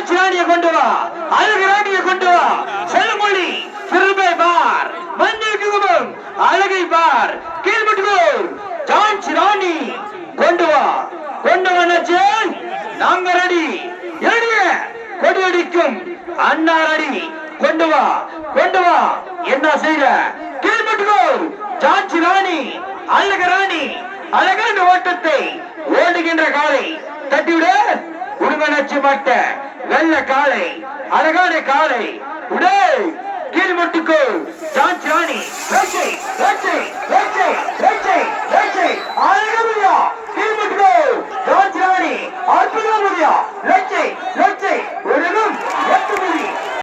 காஞ்சி ராணியை கொண்டு வா. அழகு ராணியை கொண்டு வா. செல்மொழி சிறுமை பார். மஞ்சள் குங்குமம் அழகை பார். கீழ்மட்டுகோர் காஞ்சி ராணி கொண்டு வா. கொண்டு வந்தாச்சு நாங்க ரெடி. எடிய கொடியடிக்கும் அண்ணா ரெடி. கொண்டு வா. கொண்டு வா. என்ன செய்யற கீழ்மட்டுகோர் காஞ்சி ராணி அழக ராணி. அழகான ஓட்டத்தை ஓடுகின்ற காலை தட்டிவிட. உடுமனாச்சு மாட்ட. நல்ல காளை அழகான காளை உடே கீழ்மட்டுக்கோ சாஞ்சி ராணி வேட்டை வேட்டை வேட்டை வேட்டை வேட்டை அழகா கீழ்மட்டுக்கோ ஜான்சி ராணி அற்புதம் முடியா